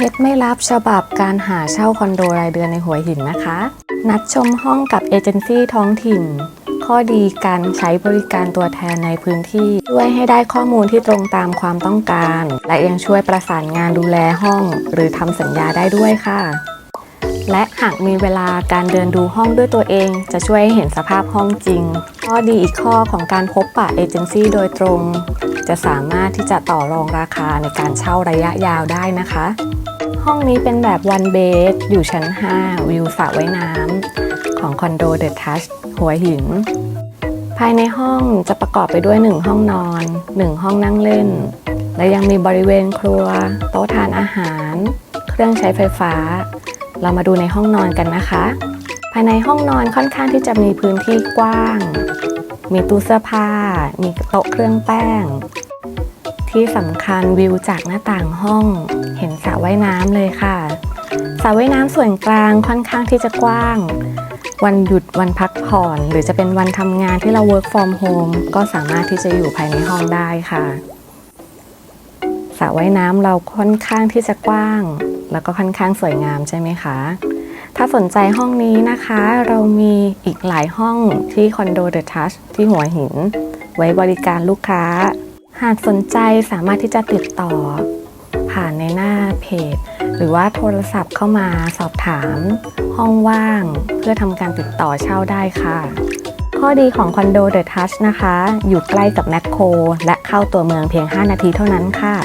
เคล็ดไม่ลับฉบับการหาเช่าคอนโดรายเดือนในหัวหินนะคะ นัดชมห้องกับเอเจนซี่ท้องถิ่น ข้อดีการใช้บริการตัวแทนในพื้นที่ช่วยให้ได้ข้อมูลที่ตรงตามความต้องการ และยังช่วยประสานงานดูแลห้อง หรือทำสัญญาได้ด้วยค่ะ และหากมีเวลาการเดินดูห้องด้วยตัวเอง จะช่วยให้เห็นสภาพห้องจริง ข้อดีอีกข้อของการพบปะเอเจนซี่โดยตรง จะสามารถที่จะต่อรองราคาในการเช่าระยะยาวได้นะคะ ห้องนี้เป็นแบบ one bed อยู่ชั้น 5 วิวสระว่ายน้ำของคอนโดเดอะทัชหัวหิน ภายในห้องจะประกอบไปด้วย 1 ห้องนอน 1 ห้องนั่งเล่น และยังมีบริเวณครัว โต๊ะทานอาหาร เครื่องใช้ไฟฟ้า เรามาดูในห้องนอนกันนะคะ ภายในห้องนอนค่อนข้างที่จะมีพื้นที่กว้าง มีตู้เสื้อผ้า มีโต๊ะเครื่องแป้ง ที่สำคัญวิวจากหน้าต่างห้อง เห็นสระว่ายน้ำเลยค่ะสระว่ายน้ำส่วนกลางค่อนข้างที่จะกว้าง วันหยุดวันพักผ่อน หรือจะเป็นวันทำงานที่เรา work from home ก็สามารถที่จะอยู่ภายในห้องได้ค่ะสระว่ายน้ำเราค่อนข้างที่จะกว้าง แล้วก็ค่อนข้างสวยงามใช่ไหมคะถ้าสนใจห้องนี้นะคะ เรามีอีกหลายห้องที่คอนโดเดอะทัชที่หัวหิน ไว้บริการลูกค้า หากสนใจสามารถที่จะติดต่อ ผ่านในหน้าเพจ หรือว่าโทรศัพท์เข้ามาสอบถาม ห้องว่าง เพื่อทำการติดต่อเช่าได้ค่ะ ข้อดีของคอนโดเดอะทัชนะคะ อยู่ใกล้กับแมคโคร และเข้าตัวเมืองเพียง 5 นาทีเท่านั้นค่ะ